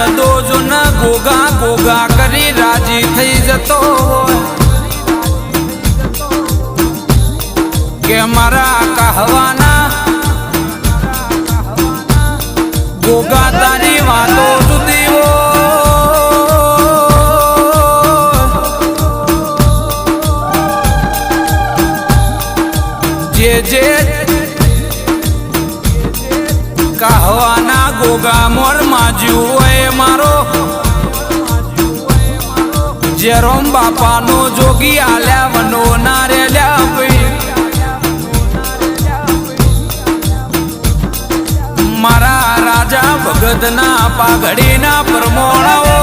જતો જો ન ગોગા ગોગા કરી રાજી થઈ જતો કે મારા કહવાના ગોગા તારી વાતો સુધી જે જે કાહવાના ગોગા મોર માજ્યું હોય મારો. જેરોમ બાપાનો જોગી આલ્યા, વનો ના મારા રાજા ભગતના પાઘડીના પરમોણાઓ.